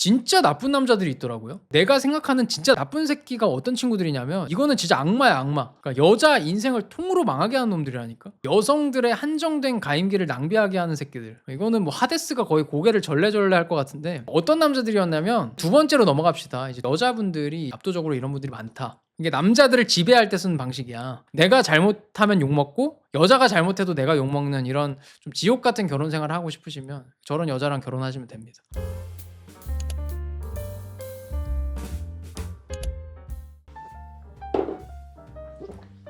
진짜 나쁜 남자들이 있더라고요. 내가 생각하는 진짜 나쁜 새끼가 어떤 친구들이냐면 이거는 진짜 악마야 악마. 그러니까 여자 인생을 통으로 망하게 하는 놈들이라니까. 여성들의 한정된 가임기를 낭비하게 하는 새끼들. 이거는 뭐 하데스가 거의 고개를 절레절레 할 것 같은데 어떤 남자들이었냐면 두 번째로 넘어갑시다. 이제 여자분들이 압도적으로 이런 분들이 많다. 이게 남자들을 지배할 때 쓰는 방식이야. 내가 잘못하면 욕먹고 여자가 잘못해도 내가 욕먹는 이런 좀 지옥 같은 결혼 생활을 하고 싶으시면 저런 여자랑 결혼하시면 됩니다.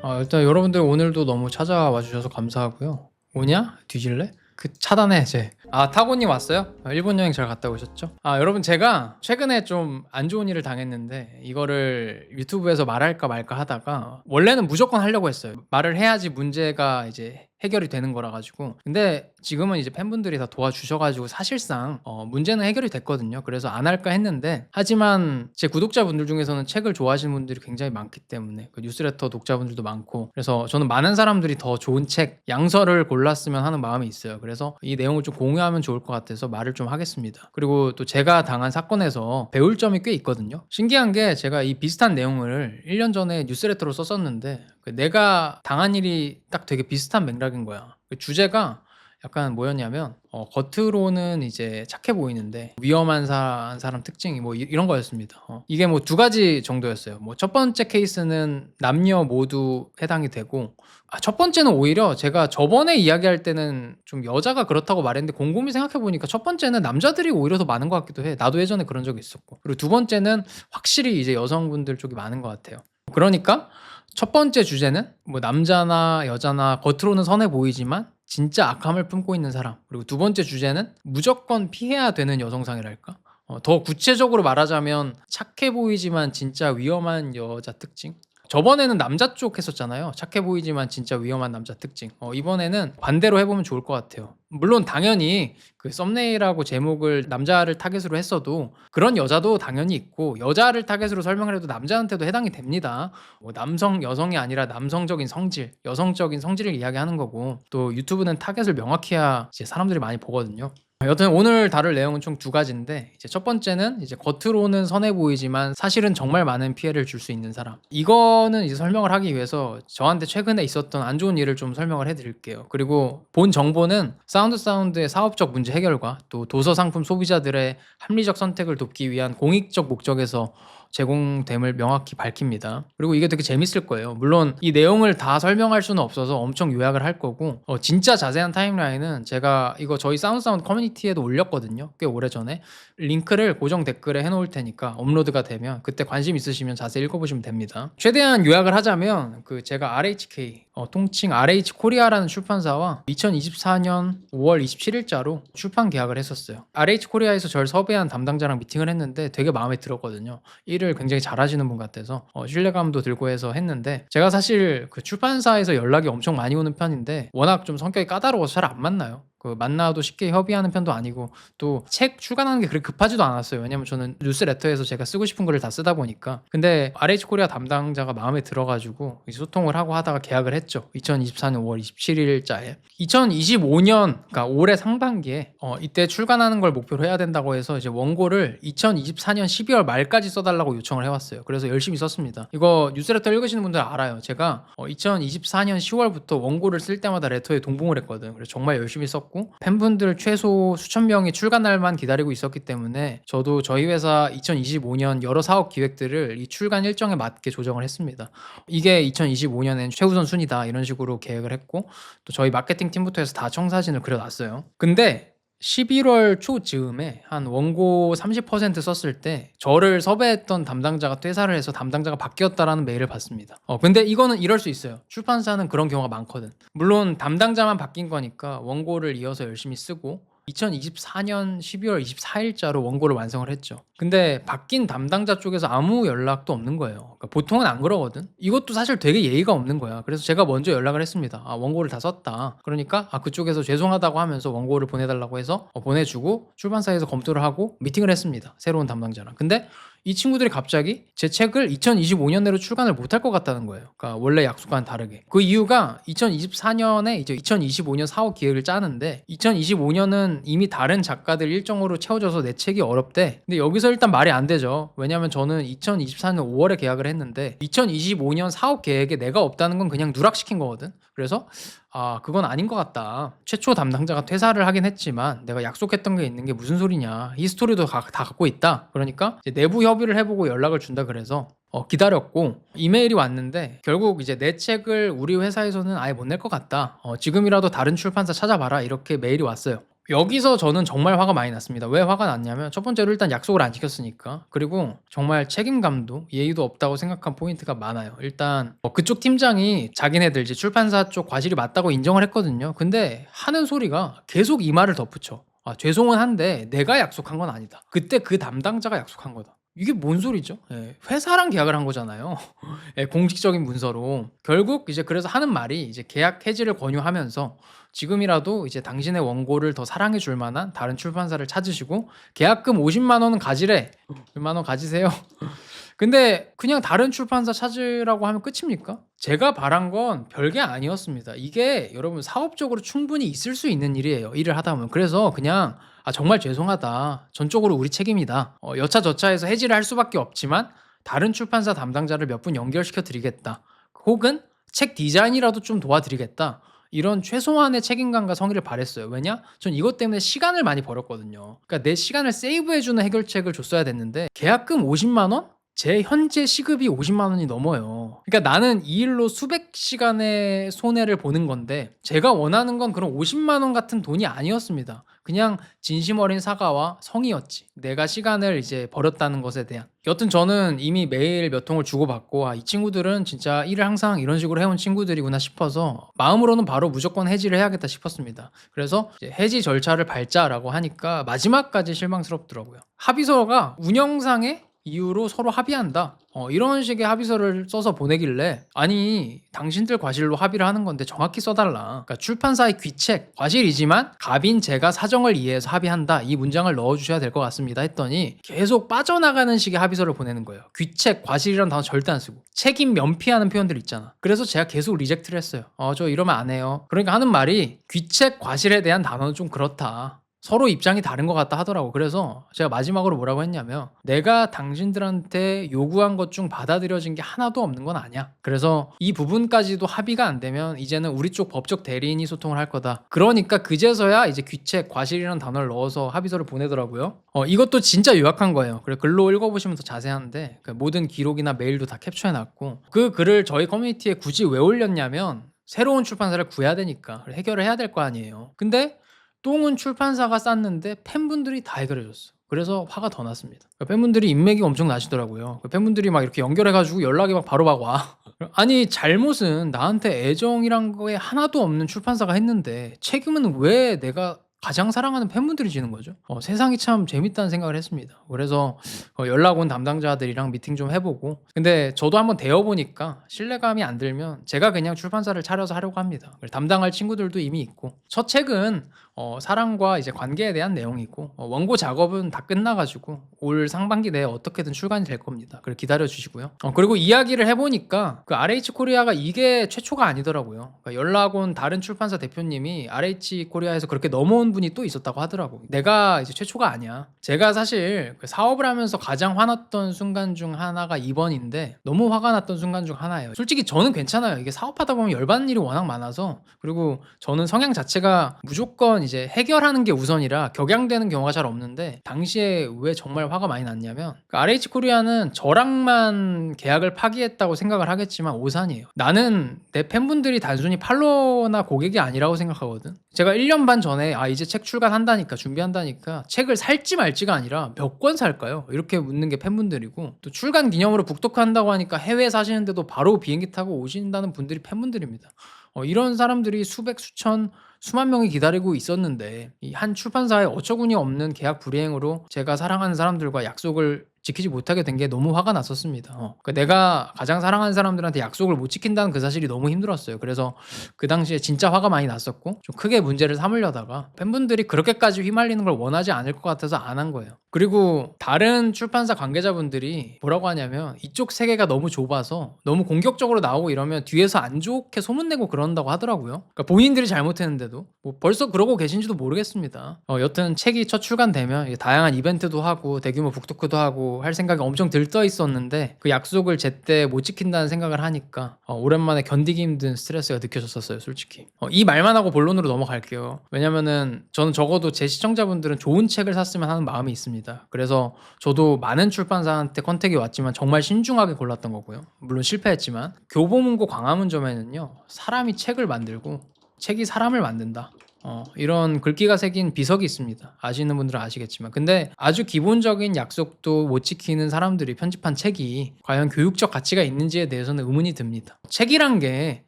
아, 일단 여러분들 오늘도 너무 찾아와 주셔서 감사하고요. 오냐? 뒤질래? 그 차단해 이제. 아 타고님 왔어요? 아, 일본 여행 잘 갔다 오셨죠? 아 여러분 제가 최근에 좀 안 좋은 일을 당했는데 이거를 유튜브에서 말할까 말까 하다가 원래는 무조건 하려고 했어요. 말을 해야지 문제가 이제 해결이 되는 거라 가지고 근데 지금은 이제 팬분들이 다 도와주셔가지고 사실상 어, 문제는 해결이 됐거든요. 그래서 안 할까 했는데 하지만 제 구독자분들 중에서는 책을 좋아하시는 분들이 굉장히 많기 때문에 그 뉴스레터 독자분들도 많고 그래서 저는 많은 사람들이 더 좋은 책 양서를 골랐으면 하는 마음이 있어요. 그래서 이 내용을 좀 공유하면 좋을 것 같아서 말을 좀 하겠습니다. 그리고 또 제가 당한 사건에서 배울 점이 꽤 있거든요. 신기한 게 제가 이 비슷한 내용을 1년 전에 뉴스레터로 썼었는데 그 내가 당한 일이 딱 되게 비슷한 맥락인 거야. 그 주제가 약간 뭐였냐면 어, 겉으로는 이제 착해 보이는데 위험한 사, 사람 특징이 뭐 이- 이런 거였습니다. 어, 이게 뭐 두 가지 정도였어요. 뭐 첫 번째 케이스는 남녀 모두 해당이 되고 아, 첫 번째는 오히려 제가 저번에 이야기할 때는 좀 여자가 그렇다고 말했는데 곰곰이 생각해 보니까 첫 번째는 남자들이 오히려 더 많은 것 같기도 해. 나도 예전에 그런 적이 있었고 그리고 두 번째는 확실히 이제 여성분들 쪽이 많은 것 같아요. 그러니까 첫 번째 주제는 뭐 남자나 여자나 겉으로는 선해 보이지만 진짜 악함을 품고 있는 사람. 그리고 두 번째 주제는 무조건 피해야 되는 여성상이랄까? 어, 더 구체적으로 말하자면 착해 보이지만 진짜 위험한 여자 특징. 저번에는 남자 쪽 했었잖아요. 착해 보이지만 진짜 위험한 남자 특징. 어, 이번에는 반대로 해보면 좋을 것 같아요. 물론 당연히 그 썸네일하고 제목을 남자를 타겟으로 했어도 그런 여자도 당연히 있고 여자를 타겟으로 설명을 해도 남자한테도 해당이 됩니다. 뭐 남성 여성이 아니라 남성적인 성질, 여성적인 성질을 이야기하는 거고 또 유튜브는 타겟을 명확히 해야 이제 사람들이 많이 보거든요. 여튼 오늘 다룰 내용은 총 두 가지인데 이제 첫 번째는 이제 겉으로는 선해 보이지만 사실은 정말 많은 피해를 줄 수 있는 사람. 이거는 이제 설명을 하기 위해서 저한테 최근에 있었던 안 좋은 일을 좀 설명을 해드릴게요. 그리고 본 정보는 사운드 사운드의 사업적 문제 해결과 또 도서 상품 소비자들의 합리적 선택을 돕기 위한 공익적 목적에서 제공됨을 명확히 밝힙니다. 그리고 이게 되게 재밌을 거예요. 물론 이 내용을 다 설명할 수는 없어서 엄청 요약을 할 거고 어, 진짜 자세한 타임라인은 제가 이거 저희 사운드 사운드 커뮤니티에도 올렸거든요. 꽤 오래 전에 링크를 고정 댓글에 해놓을 테니까 업로드가 되면 그때 관심 있으시면 자세히 읽어보시면 됩니다. 최대한 요약을 하자면 그 제가 RHK 어, 통칭 RH 코리아라는 출판사와 2024년 5월 27일자로 출판 계약을 했었어요. RH 코리아에서 저를 섭외한 담당자랑 미팅을 했는데 되게 마음에 들었거든요. 일을 굉장히 잘하시는 분 같아서 어, 신뢰감도 들고 해서 했는데 제가 사실 그 출판사에서 연락이 엄청 많이 오는 편인데 워낙 좀 성격이 까다로워서 잘 안 만나요. 그 만나도 쉽게 협의하는 편도 아니고 또 책 출간하는 게 그렇게 급하지도 않았어요. 왜냐면 저는 뉴스레터에서 제가 쓰고 싶은 거를 다 쓰다 보니까. 근데 RH 코리아 담당자가 마음에 들어가지고 소통을 하고 하다가 계약을 했죠. 2024년 5월 27일자에. 2025년, 그러니까 올해 상반기에 어, 이때 출간하는 걸 목표로 해야 된다고 해서 이제 원고를 2024년 12월 말까지 써달라고 요청을 해왔어요. 그래서 열심히 썼습니다. 이거 뉴스레터 읽으시는 분들 알아요. 제가 어, 2024년 10월부터 원고를 쓸 때마다 레터에 동봉을 했거든. 그래서 정말 열심히 썼고 팬분들 최소 수천 명이 출간 날만 기다리고 있었기 때문에 저도 저희 회사 2025년 여러 사업 기획들을 이 출간 일정에 맞게 조정을 했습니다. 이게 2025년엔 최우선 순위다 이런 식으로 계획을 했고 또 저희 마케팅 팀부터 해서 다 청사진을 그려놨어요. 근데 11월 초 즈음에 한 원고 30% 썼을 때 저를 섭외했던 담당자가 퇴사를 해서 담당자가 바뀌었다라는 메일을 받습니다. 어 근데 이거는 이럴 수 있어요. 출판사는 그런 경우가 많거든. 물론 담당자만 바뀐 거니까 원고를 이어서 열심히 쓰고 2024년 12월 24일자로 원고를 완성을 했죠. 근데 바뀐 담당자 쪽에서 아무 연락도 없는 거예요. 그러니까 보통은 안 그러거든. 이것도 사실 되게 예의가 없는 거야. 그래서 제가 먼저 연락을 했습니다. 아, 원고를 다 썼다. 그러니까 아, 그쪽에서 죄송하다고 하면서 원고를 보내달라고 해서 어, 보내주고 출판사에서 검토를 하고 미팅을 했습니다. 새로운 담당자랑. 근데 이 친구들이 갑자기 제 책을 2025년 내로 출간을 못할 것 같다는 거예요. 그러니까 원래 약속과는 다르게. 그 이유가 2024년에 이제 2025년 사업 기획을 짜는데 2025년은 이미 다른 작가들 일정으로 채워져서 내 책이 어렵대. 근데 여기서 일단 말이 안 되죠. 왜냐면 저는 2024년 5월에 계약을 했는데 2025년 사업 계획에 내가 없다는 건 그냥 누락시킨 거거든. 그래서 아 그건 아닌 것 같다. 최초 담당자가 퇴사를 하긴 했지만 내가 약속했던 게 있는 게 무슨 소리냐. 히스토리도 다, 다 갖고 있다. 그러니까 내부 협의를 해보고 연락을 준다 그래서 어, 기다렸고 이메일이 왔는데 결국 이제 내 책을 우리 회사에서는 아예 못 낼 것 같다. 어, 지금이라도 다른 출판사 찾아봐라 이렇게 메일이 왔어요. 여기서 저는 정말 화가 많이 났습니다. 왜 화가 났냐면 첫 번째로 일단 약속을 안 지켰으니까 그리고 정말 책임감도 예의도 없다고 생각한 포인트가 많아요. 일단 어, 그쪽 팀장이 자기네들 이제 출판사 쪽 과실이 맞다고 인정을 했거든요. 근데 하는 소리가 계속 이 말을 덧붙여. 아, 죄송은 한데 내가 약속한 건 아니다. 그때 그 담당자가 약속한 거다. 이게 뭔 소리죠? 예, 회사랑 계약을 한 거잖아요. 예, 공식적인 문서로. 결국 이제 그래서 하는 말이 이제 계약 해지를 권유하면서 지금이라도 이제 당신의 원고를 더 사랑해 줄 만한 다른 출판사를 찾으시고 계약금 50만 원은 가지래. 100만 원 가지세요. 근데 그냥 다른 출판사 찾으라고 하면 끝입니까? 제가 바란 건 별게 아니었습니다. 이게 여러분 사업적으로 충분히 있을 수 있는 일이에요. 일을 하다 보면. 그래서 그냥 아 정말 죄송하다. 전적으로 우리 책임이다. 어, 여차저차해서 해지를 할 수밖에 없지만 다른 출판사 담당자를 몇 분 연결시켜 드리겠다. 혹은 책 디자인이라도 좀 도와드리겠다. 이런 최소한의 책임감과 성의를 바랬어요. 왜냐? 전 이것 때문에 시간을 많이 벌었거든요. 그러니까 내 시간을 세이브해주는 해결책을 줬어야 됐는데 계약금 50만 원? 제 현재 시급이 50만 원이 넘어요. 그러니까 나는 이 일로 수백 시간의 손해를 보는 건데 제가 원하는 건 그런 50만 원 같은 돈이 아니었습니다. 그냥 진심 어린 사과와 성의였지. 내가 시간을 이제 버렸다는 것에 대한. 여튼 저는 이미 매일 몇 통을 주고받고 아, 이 친구들은 진짜 일을 항상 이런 식으로 해온 친구들이구나 싶어서 마음으로는 바로 무조건 해지를 해야겠다 싶었습니다. 그래서 해지 절차를 밟자라고 하니까 마지막까지 실망스럽더라고요. 합의서가 운영상의 이유로 서로 합의한다. 어, 이런 식의 합의서를 써서 보내길래 아니 당신들 과실로 합의를 하는 건데 정확히 써달라. 그러니까 출판사의 귀책 과실이지만 갑인 제가 사정을 이해해서 합의한다. 이 문장을 넣어주셔야 될 것 같습니다. 했더니 계속 빠져나가는 식의 합의서를 보내는 거예요. 귀책 과실이라는 단어 절대 안 쓰고 책임 면피하는 표현들 있잖아. 그래서 제가 계속 리젝트를 했어요. 어 저 이러면 안 해요. 그러니까 하는 말이 귀책 과실에 대한 단어는 좀 그렇다. 서로 입장이 다른 것 같다 하더라고. 그래서 제가 마지막으로 뭐라고 했냐면 내가 당신들한테 요구한 것 중 받아들여진 게 하나도 없는 건 아니야. 그래서 이 부분까지도 합의가 안 되면 이제는 우리 쪽 법적 대리인이 소통을 할 거다. 그러니까 그제서야 이제 귀책, 과실이라는 단어를 넣어서 합의서를 보내더라고요. 어, 이것도 진짜 요약한 거예요. 그래 글로 읽어보시면 더 자세한데 그 모든 기록이나 메일도 다 캡처해놨고 그 글을 저희 커뮤니티에 굳이 왜 올렸냐면 새로운 출판사를 구해야 되니까 해결을 해야 될 거 아니에요. 근데 똥은 출판사가 쌌는데 팬분들이 다 해결해줬어. 그래서 화가 더 났습니다. 그러니까 팬분들이 인맥이 엄청 나시더라고요. 팬분들이 막 이렇게 연결해가지고 연락이 막 바로 막 와. 아니 잘못은 나한테 애정이란 거에 하나도 없는 출판사가 했는데 책임은 왜 내가 가장 사랑하는 팬분들이 지는 거죠. 어, 세상이 참 재밌다는 생각을 했습니다. 그래서 어, 연락 온 담당자들이랑 미팅 좀 해보고 근데 저도 한번 대어보니까 신뢰감이 안 들면 제가 그냥 출판사를 차려서 하려고 합니다. 담당할 친구들도 이미 있고 첫 책은 어, 사랑과 이제 관계에 대한 내용이고 어, 원고 작업은 다 끝나가지고 올 상반기 내에 어떻게든 출간이 될 겁니다. 그걸 기다려 주시고요. 어, 그리고 이야기를 해보니까 그 RH 코리아가 이게 최초가 아니더라고요. 그러니까 연락 온 다른 출판사 대표님이 RH 코리아에서 그렇게 넘어온 분이 또 있었다고 하더라고. 내가 이제 최초가 아니야. 제가 사실 그 사업을 하면서 가장 화났던 순간 중 하나가 이번인데 너무 화가 났던 순간 중 하나예요. 솔직히 저는 괜찮아요. 이게 사업하다 보면 열받는 일이 워낙 많아서 그리고 저는 성향 자체가 무조건 이제 해결하는 게 우선이라 격양되는 경우가 잘 없는데 당시에 왜 정말 화가 많이 났냐면 그 RH 코리아는 저랑만 계약을 파기했다고 생각을 하겠지만 오산이에요. 나는 내 팬분들이 단순히 팔로워나 고객이 아니라고 생각하거든. 제가 1년 반 전에 아 이제 책 출간한다니까 준비한다니까 책을 살지 말지가 아니라 몇 권 살까요? 이렇게 묻는 게 팬분들이고 또 출간 기념으로 북독한다고 하니까 해외 사시는데도 바로 비행기 타고 오신다는 분들이 팬분들입니다. 어, 이런 사람들이 수백 수천 수만 명이 기다리고 있었는데 이 한 출판사의 어처구니 없는 계약 불이행으로 제가 사랑하는 사람들과 약속을 지키지 못하게 된 게 너무 화가 났었습니다. 어. 그러니까 내가 가장 사랑하는 사람들한테 약속을 못 지킨다는 그 사실이 너무 힘들었어요. 그래서 그 당시에 진짜 화가 많이 났었고 좀 크게 문제를 삼으려다가 팬분들이 그렇게까지 휘말리는 걸 원하지 않을 것 같아서 안 한 거예요. 그리고 다른 출판사 관계자분들이 뭐라고 하냐면 이쪽 세계가 너무 좁아서 너무 공격적으로 나오고 이러면 뒤에서 안 좋게 소문내고 그런다고 하더라고요. 그러니까 본인들이 잘못했는데도 뭐 벌써 그러고 계신지도 모르겠습니다. 어, 여튼 책이 첫 출간되면 다양한 이벤트도 하고 대규모 북토크도 하고 할 생각이 엄청 들떠 있었는데 그 약속을 제때 못 지킨다는 생각을 하니까 어, 오랜만에 견디기 힘든 스트레스가 느껴졌었어요, 솔직히. 어, 이 말만 하고 본론으로 넘어갈게요. 왜냐면은 저는 적어도 제 시청자분들은 좋은 책을 샀으면 하는 마음이 있습니다. 그래서 저도 많은 출판사한테 컨택이 왔지만 정말 신중하게 골랐던 거고요. 물론 실패했지만 교보문고 광화문점에는요 사람이 책을 만들고 책이 사람을 만든다. 어, 이런 글귀가 새긴 비석이 있습니다. 아시는 분들은 아시겠지만. 근데 아주 기본적인 약속도 못 지키는 사람들이 편집한 책이 과연 교육적 가치가 있는지에 대해서는 의문이 듭니다. 책이란 게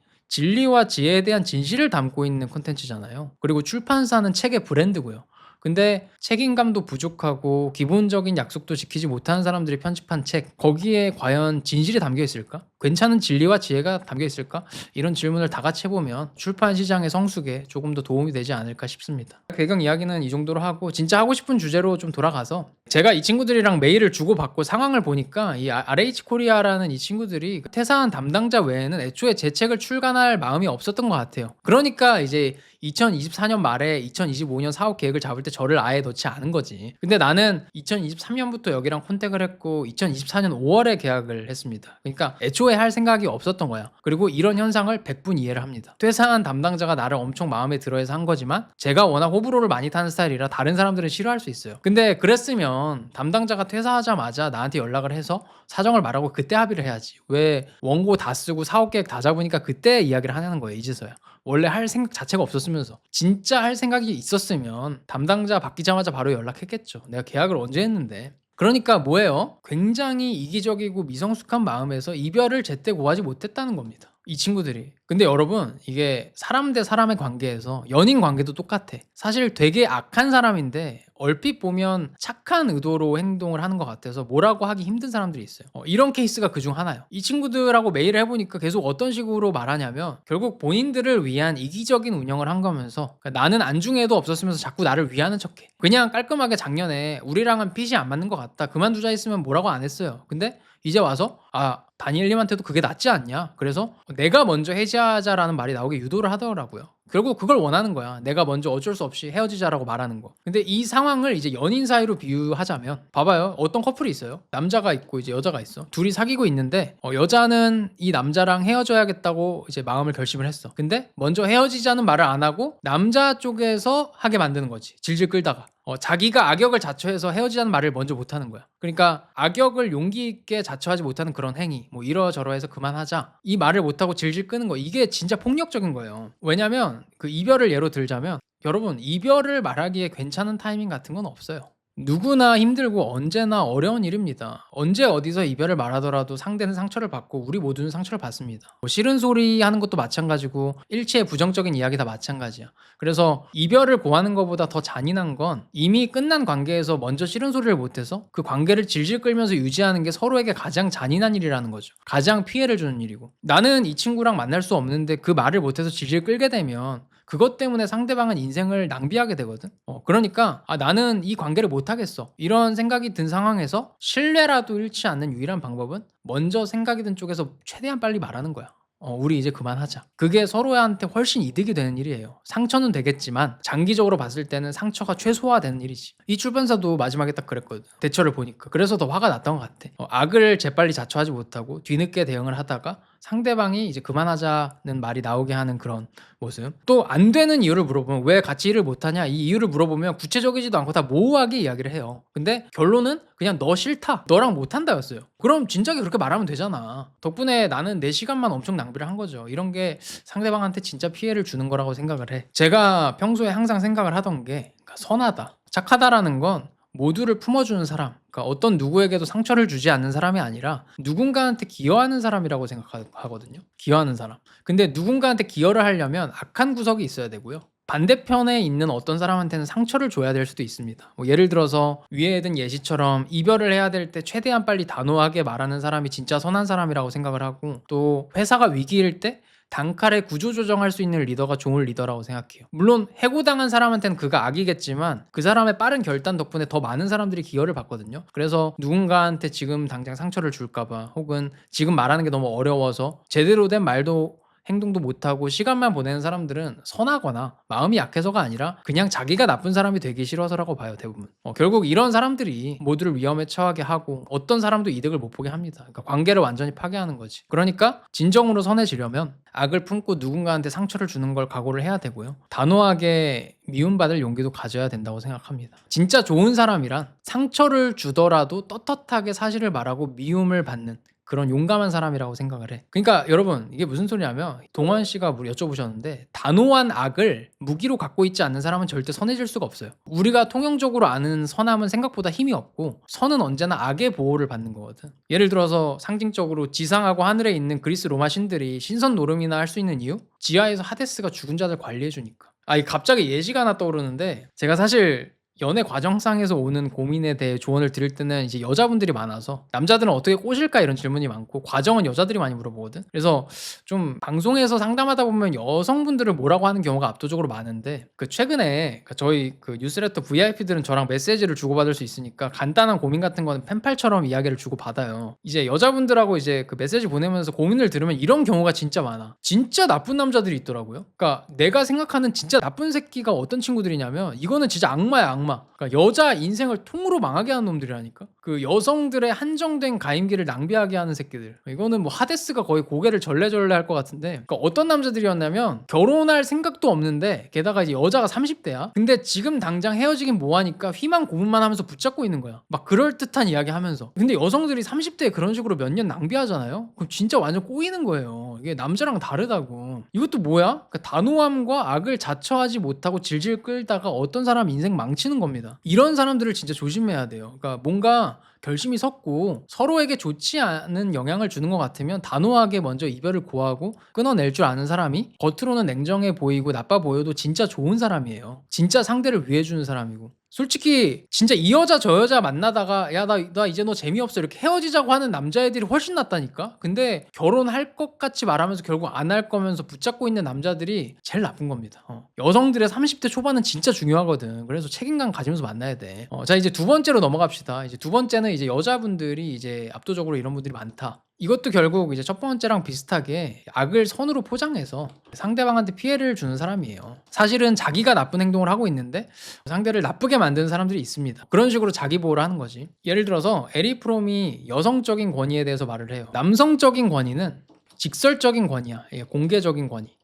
진리와 지혜에 대한 진실을 담고 있는 콘텐츠잖아요. 그리고 출판사는 책의 브랜드고요. 근데 책임감도 부족하고 기본적인 약속도 지키지 못하는 사람들이 편집한 책 거기에 과연 진실이 담겨 있을까? 괜찮은 진리와 지혜가 담겨 있을까? 이런 질문을 다 같이 해보면 출판 시장의 성숙에 조금 더 도움이 되지 않을까 싶습니다. 배경 이야기는 이 정도로 하고 진짜 하고 싶은 주제로 좀 돌아가서 제가 이 친구들이랑 메일을 주고받고 상황을 보니까 이 RH 코리아라는 이 친구들이 퇴사한 담당자 외에는 애초에 제 책을 출간할 마음이 없었던 것 같아요. 그러니까 이제 2024년 말에 2025년 사업 계획을 잡을 때 저를 아예 넣지 않은 거지. 근데 나는 2023년부터 여기랑 컨택을 했고 2024년 5월에 계약을 했습니다. 그러니까 애초에 할 생각이 없었던 거야. 그리고 이런 현상을 100분 이해를 합니다. 퇴사한 담당자가 나를 엄청 마음에 들어해서 한 거지만 제가 워낙 호불호를 많이 타는 스타일이라 다른 사람들은 싫어할 수 있어요. 근데 그랬으면 담당자가 퇴사하자마자 나한테 연락을 해서 사정을 말하고 그때 합의를 해야지. 왜 원고 다 쓰고 사업 계획 다 잡으니까 그때 이야기를 하냐는 거예요. 이제서야. 원래 할 생각 자체가 없었으면서 진짜 할 생각이 있었으면 담당자 바뀌자마자 바로 연락했겠죠. 내가 계약을 언제 했는데. 그러니까 뭐예요? 굉장히 이기적이고 미성숙한 마음에서 이별을 제때 고하지 못했다는 겁니다. 이 친구들이. 근데 여러분, 이게 사람 대 사람의 관계에서 연인 관계도 똑같아. 사실 되게 악한 사람인데 얼핏 보면 착한 의도로 행동을 하는 것 같아서 뭐라고 하기 힘든 사람들이 있어요. 어, 이런 케이스가 그중 하나요. 이 친구들하고 메일을 해보니까 계속 어떤 식으로 말하냐면 결국 본인들을 위한 이기적인 운영을 한 거면서 그러니까 나는 안중에도 없었으면서 자꾸 나를 위하는 척해. 그냥 깔끔하게 작년에 우리랑은 핏이 안 맞는 것 같다. 그만두자 했으면 뭐라고 안 했어요. 근데 이제 와서 아 다니엘님한테도 그게 낫지 않냐? 그래서 내가 먼저 해지하자라는 말이 나오게 유도를 하더라고요 결국 그걸 원하는 거야. 내가 먼저 어쩔 수 없이 헤어지자라고 말하는 거. 근데 이 상황을 이제 연인 사이로 비유하자면 봐봐요. 어떤 커플이 있어요? 남자가 있고 이제 여자가 있어. 둘이 사귀고 있는데 어, 여자는 이 남자랑 헤어져야겠다고 이제 마음을 결심을 했어. 근데 먼저 헤어지자는 말을 안 하고 남자 쪽에서 하게 만드는 거지. 질질 끌다가. 어, 자기가 악역을 자처해서 헤어지자는 말을 먼저 못하는 거야. 그러니까 악역을 용기 있게 자처하지 못하는 그런 행위, 뭐 이러저러해서 그만하자. 이 말을 못하고 질질 끄는 거. 이게 진짜 폭력적인 거예요. 왜냐하면 그 이별을 예로 들자면 여러분 이별을 말하기에 괜찮은 타이밍 같은 건 없어요. 누구나 힘들고 언제나 어려운 일입니다. 언제 어디서 이별을 말하더라도 상대는 상처를 받고 우리 모두는 상처를 받습니다. 뭐 싫은 소리 하는 것도 마찬가지고 일체의 부정적인 이야기 다 마찬가지야. 그래서 이별을 고하는 것보다 더 잔인한 건 이미 끝난 관계에서 먼저 싫은 소리를 못해서 그 관계를 질질 끌면서 유지하는 게 서로에게 가장 잔인한 일이라는 거죠. 가장 피해를 주는 일이고. 나는 이 친구랑 만날 수 없는데 그 말을 못해서 질질 끌게 되면 그것 때문에 상대방은 인생을 낭비하게 되거든. 어, 그러니까 아, 나는 이 관계를 못 하겠어. 이런 생각이 든 상황에서 신뢰라도 잃지 않는 유일한 방법은 먼저 생각이 든 쪽에서 최대한 빨리 말하는 거야. 어, 우리 이제 그만하자. 그게 서로한테 훨씬 이득이 되는 일이에요. 상처는 되겠지만 장기적으로 봤을 때는 상처가 최소화되는 일이지. 이 출판사도 마지막에 딱 그랬거든. 대처를 보니까. 그래서 더 화가 났던 것 같아. 어, 악을 재빨리 자초하지 못하고 뒤늦게 대응을 하다가 상대방이 이제 그만하자는 말이 나오게 하는 그런 모습. 또 안 되는 이유를 물어보면 왜 같이 일을 못하냐 이 이유를 물어보면 구체적이지도 않고 다 모호하게 이야기를 해요. 근데 결론은 그냥 너 싫다. 너랑 못한다였어요. 그럼 진작에 그렇게 말하면 되잖아. 덕분에 나는 내 시간만 엄청 낭비를 한 거죠. 이런 게 상대방한테 진짜 피해를 주는 거라고 생각을 해. 제가 평소에 항상 생각을 하던 게 그러니까 선하다. 착하다라는 건 모두를 품어주는 사람, 그러니까 어떤 누구에게도 상처를 주지 않는 사람이 아니라 누군가한테 기여하는 사람이라고 생각하거든요. 기여하는 사람. 근데 누군가한테 기여를 하려면 악한 구석이 있어야 되고요. 반대편에 있는 어떤 사람한테는 상처를 줘야 될 수도 있습니다. 뭐 예를 들어서 위에 든 예시처럼 이별을 해야 될 때 최대한 빨리 단호하게 말하는 사람이 진짜 선한 사람이라고 생각을 하고 또 회사가 위기일 때 단칼에 구조 조정할 수 있는 리더가 좋은 리더라고 생각해요. 물론 해고당한 사람한테는 그가 악이겠지만 그 사람의 빠른 결단 덕분에 더 많은 사람들이 기여를 받거든요. 그래서 누군가한테 지금 당장 상처를 줄까봐 혹은 지금 말하는 게 너무 어려워서 제대로 된 말도 행동도 못하고 시간만 보내는 사람들은 선하거나 마음이 약해서가 아니라 그냥 자기가 나쁜 사람이 되기 싫어서라고 봐요 대부분. 어, 결국 이런 사람들이 모두를 위험에 처하게 하고 어떤 사람도 이득을 못 보게 합니다. 그러니까 관계를 완전히 파괴하는 거지. 그러니까 진정으로 선해지려면 악을 품고 누군가한테 상처를 주는 걸 각오를 해야 되고요. 단호하게 미움받을 용기도 가져야 된다고 생각합니다. 진짜 좋은 사람이란 상처를 주더라도 떳떳하게 사실을 말하고 미움을 받는 그런 용감한 사람이라고 생각을 해. 그러니까 여러분 이게 무슨 소리냐면 동환 씨가 우리 여쭤보셨는데 단호한 악을 무기로 갖고 있지 않는 사람은 절대 선해질 수가 없어요. 우리가 통용적으로 아는 선함은 생각보다 힘이 없고 선은 언제나 악의 보호를 받는 거거든. 예를 들어서 상징적으로 지상하고 하늘에 있는 그리스 로마 신들이 신선 노름이나 할 수 있는 이유? 지하에서 하데스가 죽은 자들 관리해 주니까. 아, 이 갑자기 예시가 하나 떠오르는데 제가 사실 연애 과정상에서 오는 고민에 대해 조언을 드릴 때는 이제 여자분들이 많아서 남자들은 어떻게 꼬실까 이런 질문이 많고 과정은 여자들이 많이 물어보거든. 그래서 좀 방송에서 상담하다 보면 여성분들을 뭐라고 하는 경우가 압도적으로 많은데 그 최근에 그 저희 그 뉴스레터 VIP들은 저랑 메시지를 주고받을 수 있으니까 간단한 고민 같은 거는 펜팔처럼 이야기를 주고받아요. 이제 여자분들하고 이제 그 메시지 보내면서 고민을 들으면 이런 경우가 진짜 많아. 진짜 나쁜 남자들이 있더라고요. 그러니까 내가 생각하는 진짜 나쁜 새끼가 어떤 친구들이냐면 이거는 진짜 악마야 악마. 그러니까 여자 인생을 통으로 망하게 하는 놈들이라니까. 그 여성들의 한정된 가임기를 낭비하게 하는 새끼들. 이거는 뭐 하데스가 거의 고개를 절레절레 할 것 같은데. 그러니까 어떤 남자들이었냐면 결혼할 생각도 없는데 게다가 이제 여자가 30대야. 근데 지금 당장 헤어지긴 뭐하니까 휘만 고문만 하면서 붙잡고 있는 거야. 막 그럴 듯한 이야기 하면서. 근데 여성들이 30대에 그런 식으로 몇 년 낭비하잖아요. 그럼 진짜 완전 꼬이는 거예요. 이게 남자랑 다르다고. 이것도 뭐야? 그러니까 단호함과 악을 자처하지 못하고 질질 끌다가 어떤 사람 인생 망치는 겁니다. 이런 사람들을 진짜 조심해야 돼요. 그러니까 뭔가 결심이 섰고 서로에게 좋지 않은 영향을 주는 것 같으면 단호하게 먼저 이별을 고하고 끊어낼 줄 아는 사람이 겉으로는 냉정해 보이고 나빠 보여도 진짜 좋은 사람이에요. 진짜 상대를 위해주는 사람이고. 솔직히 진짜 이 여자 저 여자 만나다가 야 나 나 이제 너 재미없어 이렇게 헤어지자고 하는 남자애들이 훨씬 낫다니까 근데 결혼할 것 같이 말하면서 결국 안 할 거면서 붙잡고 있는 남자들이 제일 나쁜 겁니다 어. 여성들의 30대 초반은 진짜 중요하거든 그래서 책임감 가지면서 만나야 돼 어, 자 이제 두 번째로 넘어갑시다 이제 두 번째는 이제 여자분들이 이제 압도적으로 이런 분들이 많다 이것도 결국 이제 첫 번째랑 비슷하게 악을 선으로 포장해서 상대방한테 피해를 주는 사람이에요. 사실은 자기가 나쁜 행동을 하고 있는데 상대를 나쁘게 만드는 사람들이 있습니다. 그런 식으로 자기 보호를 하는 거지. 예를 들어서 에리 프롬이 여성적인 권위에 대해서 말을 해요. 남성적인 권위는 직설적인 권위야. 예, 공개적인 권위.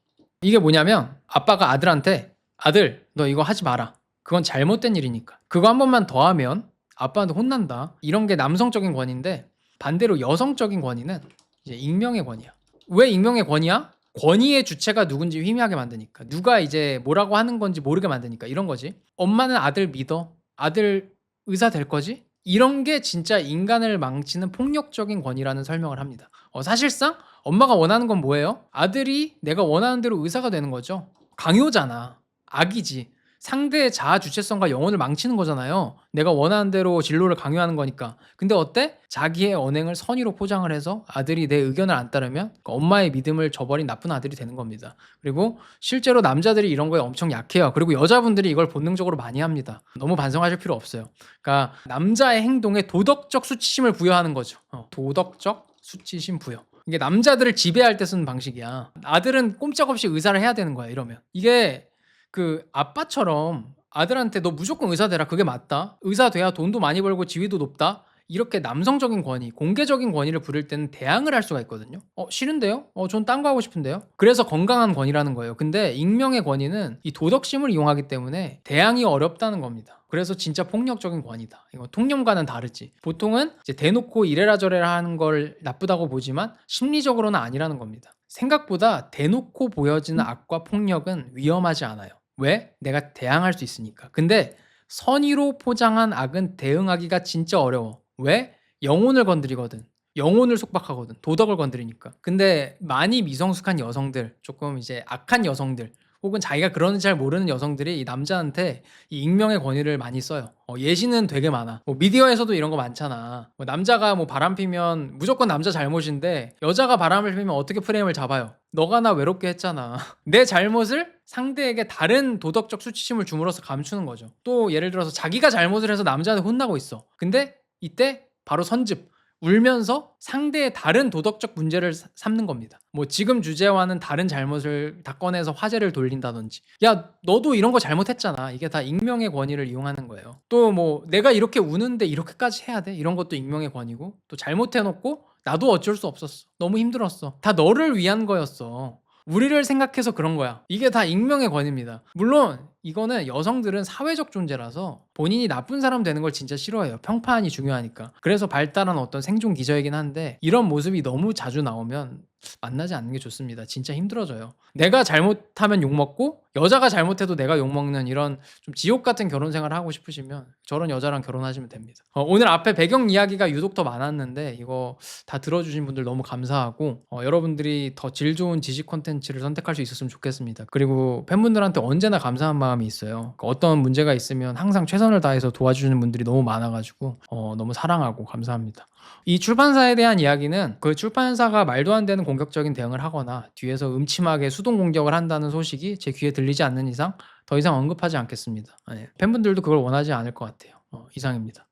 이게 뭐냐면 아빠가 아들한테 아들 너 이거 하지 마라. 그건 잘못된 일이니까. 그거 한 번만 더 하면 아빠한테 혼난다. 이런 게 남성적인 권위인데 반대로 여성적인 권위는 이제 익명의 권위야. 왜 익명의 권위야? 권위의 주체가 누군지 희미하게 만드니까. 누가 이제 뭐라고 하는 건지 모르게 만드니까. 이런 거지. 엄마는 아들 믿어. 아들 의사 될 거지? 이런 게 진짜 인간을 망치는 폭력적인 권위라는 설명을 합니다. 어, 사실상 엄마가 원하는 건 뭐예요? 아들이 내가 원하는 대로 의사가 되는 거죠. 강요잖아. 악이지. 상대의 자아 주체성과 영혼을 망치는 거잖아요. 내가 원하는 대로 진로를 강요하는 거니까. 근데 어때? 자기의 언행을 선의로 포장을 해서 아들이 내 의견을 안 따르면 그 엄마의 믿음을 저버린 나쁜 아들이 되는 겁니다. 그리고 실제로 남자들이 이런 거에 엄청 약해요. 그리고 여자분들이 이걸 본능적으로 많이 합니다. 너무 반성하실 필요 없어요. 그러니까 남자의 행동에 도덕적 수치심을 부여하는 거죠. 어, 도덕적 수치심 부여. 이게 남자들을 지배할 때 쓰는 방식이야. 아들은 꼼짝없이 의사를 해야 되는 거야. 이러면 이게 그 아빠처럼 아들한테 너 무조건 의사 되라. 그게 맞다. 의사 돼야 돈도 많이 벌고 지위도 높다. 이렇게 남성적인 권위 공개적인 권위를 부를 때는 대항을 할 수가 있거든요 어 싫은데요? 어 전 딴 거 하고 싶은데요? 그래서 건강한 권위라는 거예요. 근데 익명의 권위는 이 도덕심을 이용하기 때문에 대항이 어렵다는 겁니다. 그래서 진짜 폭력적인 권위다. 이거 통념과는 다르지. 보통은 이제 대놓고 이래라 저래라 하는 걸 나쁘다고 보지만 심리적으로는 아니라는 겁니다. 생각보다 대놓고 보여지는 악과 폭력은 위험하지 않아요 왜? 내가 대항할 수 있으니까. 근데 선의로 포장한 악은 대응하기가 진짜 어려워. 왜? 영혼을 건드리거든. 영혼을 속박하거든. 도덕을 건드리니까. 근데 많이 미성숙한 여성들, 조금 이제 악한 여성들, 혹은 자기가 그러는지 잘 모르는 여성들이 이 남자한테 이 익명의 권위를 많이 써요. 어, 예시는 되게 많아. 뭐 미디어에서도 이런 거 많잖아. 뭐 남자가 뭐 바람 피면 무조건 남자 잘못인데 여자가 바람을 피면 어떻게 프레임을 잡아요? 너가 나 외롭게 했잖아. 내 잘못을 상대에게 다른 도덕적 수치심을 줌으로써 감추는 거죠. 또 예를 들어서 자기가 잘못을 해서 남자한테 혼나고 있어. 근데 이때 바로 선즙. 울면서 상대의 다른 도덕적 문제를 사- 삼는 겁니다. 뭐 지금 주제와는 다른 잘못을 다 꺼내서 화제를 돌린다든지. 야, 너도 이런 거 잘못했잖아. 이게 다 익명의 권위를 이용하는 거예요. 또 뭐 내가 이렇게 우는데 이렇게까지 해야 돼? 이런 것도 익명의 권위고. 또 잘못해놓고 나도 어쩔 수 없었어. 너무 힘들었어. 다 너를 위한 거였어. 우리를 생각해서 그런 거야. 이게 다 익명의 권위입니다. 물론 이거는 여성들은 사회적 존재라서 본인이 나쁜 사람 되는 걸 진짜 싫어해요. 평판이 중요하니까. 그래서 발달한 어떤 생존 기저이긴 한데 이런 모습이 너무 자주 나오면 만나지 않는 게 좋습니다. 진짜 힘들어져요. 내가 잘못하면 욕먹고 여자가 잘못해도 내가 욕먹는 이런 좀 지옥 같은 결혼 생활을 하고 싶으시면 저런 여자랑 결혼하시면 됩니다. 어, 오늘 앞에 배경 이야기가 유독 더 많았는데 이거 다 들어주신 분들 너무 감사하고 어, 여러분들이 더 질 좋은 지식 콘텐츠를 선택할 수 있었으면 좋겠습니다. 그리고 팬분들한테 언제나 감사한 마음이 있어요. 그 어떤 문제가 있으면 항상 최선을 다해서 도와주시는 분들이 너무 많아가지고 어, 너무 사랑하고 감사합니다. 이 출판사에 대한 이야기는 그 출판사가 말도 안 되는 공격적인 대응을 하거나 뒤에서 음침하게 수동 공격을 한다는 소식이 제 귀에 들리지 않는 이상 더 이상 언급하지 않겠습니다. 예, 팬분들도 그걸 원하지 않을 것 같아요. 어, 이상입니다.